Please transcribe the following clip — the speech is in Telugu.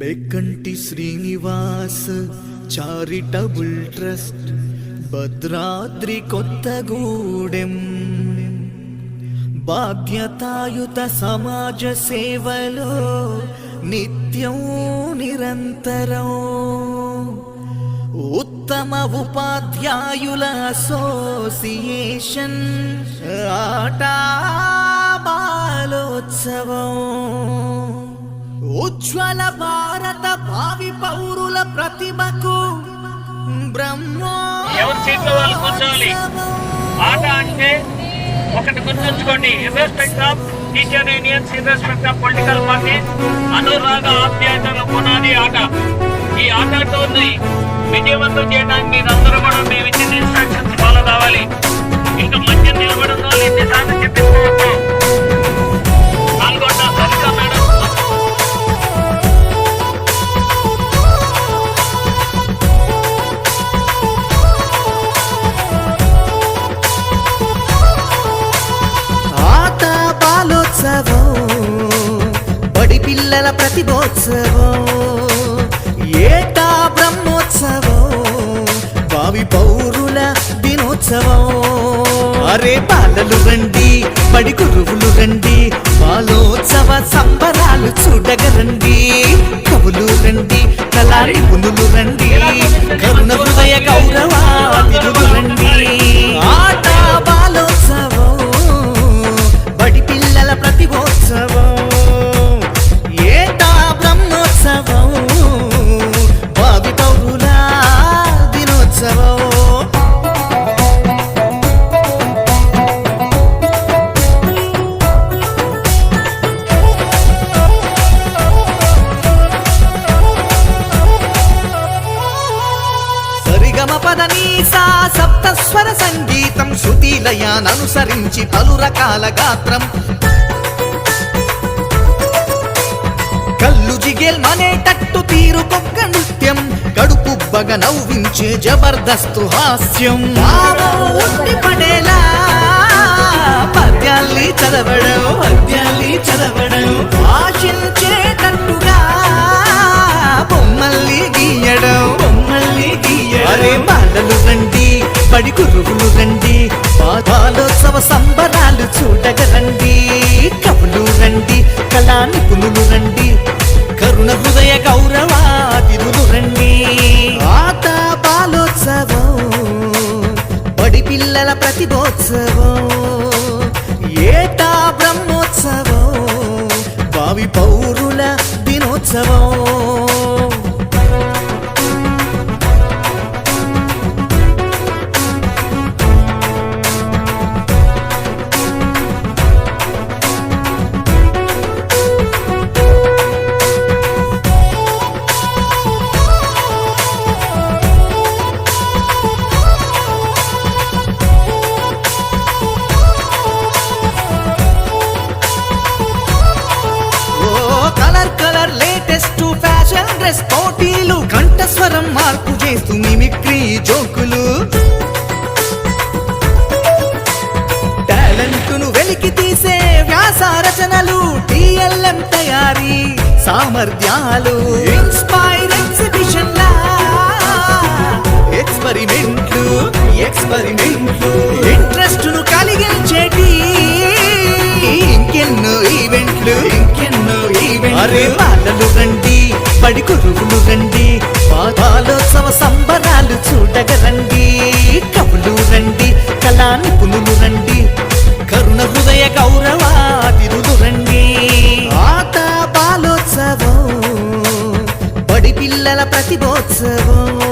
Bekkanti Srinivas charitable trust Bhadradri Kothagudem. బాధ్యతాయుత సమాజ సేవలో నిత్యం నిరంతరం. ఉత్తమ ఉపాధ్యాయుల అసోసియేషన్ ఆటా బాలోత్సవం. ఉజ్వల భారత భావి పౌరుల ప్రతిభకు బ్రహ్మో ఎవరి సీట్లో వాళ్ళు కూర్చోవాలి? ఆట అంటే ఒకటి గుర్తుంచుకోండి. Irrespective of teacher unions irrespective of political party అనురాగ ఆప్యాయతల పునాది ఆట. ఈ ఆటతోని విజయవంతం చేయడానికి మీరందరూ కూడా మేము ఇచ్చిన ఇన్స్ట్రక్షన్స్ ఫాలో కావాలి. ఇంకా మంచి నిలబడి ఉన్న వాళ్ళు ఎన్నిసార్లు చెప్పించుకోవచ్చు బడి ప్రతిభోత్సవం ఏటా బ్రహ్మోత్సవం భావి పౌరుల దినోత్సవం. అరే బాలలు రండి బడి గురువులు రండి బాలోత్సవ సంబరాలు చూడగరండి కవులు రండి కళా నిపుణులు రండి కరుణ హృదయ గౌరవ రండి. సరిగమ సప్తస్వర సంగీతం శృతిలయాననుసరించి పలు రకాల గాత్రం. కళ్ళు జిగేల్ మనేటట్టు తీరు కొక్క నృత్యం. కడుపుబ్బగ నవ్వించే జబర్దస్తు హాస్యం. పడేలా పద్యాల్ని చదవడం పద్యాల్ని చదవడం. ఆశించే బడి గురువులు రండి. పాదాలోత్సవ సంబరాలు చూడగరండి కవులు రండి కళా నిపుణులు రండి. కరుణ హృదయ గౌరవాదిరులు రండి. ఆట బాలోత్సవం బడి పిల్లల ప్రతిభోత్సవం. Colour colour latest fashion dress పోటీలు కంఠస్వరం మార్పు చేస్తూ మిమిక్రీ జోకులు. టాలెంట్ను వెలికి తీసే వ్యాస రచనలు టిఎల్ఎం తయారీ సామర్థ్యాలు. ఇన్స్పైర్ ఎగ్జిబిషన్ ఎక్స్పెరిమెంట్లు ఎక్స్పెరిమెంట్లు. బడి గురువులు రండి. పాదాలోత్సవ సంబరాలు చూడగరండి కవులు రండి కళా నిపుణులు రండి. కరుణ హృదయ గౌరవ రండి. ఆట బాలోత్సవం బడి పిల్లల ప్రతిభోత్సవం.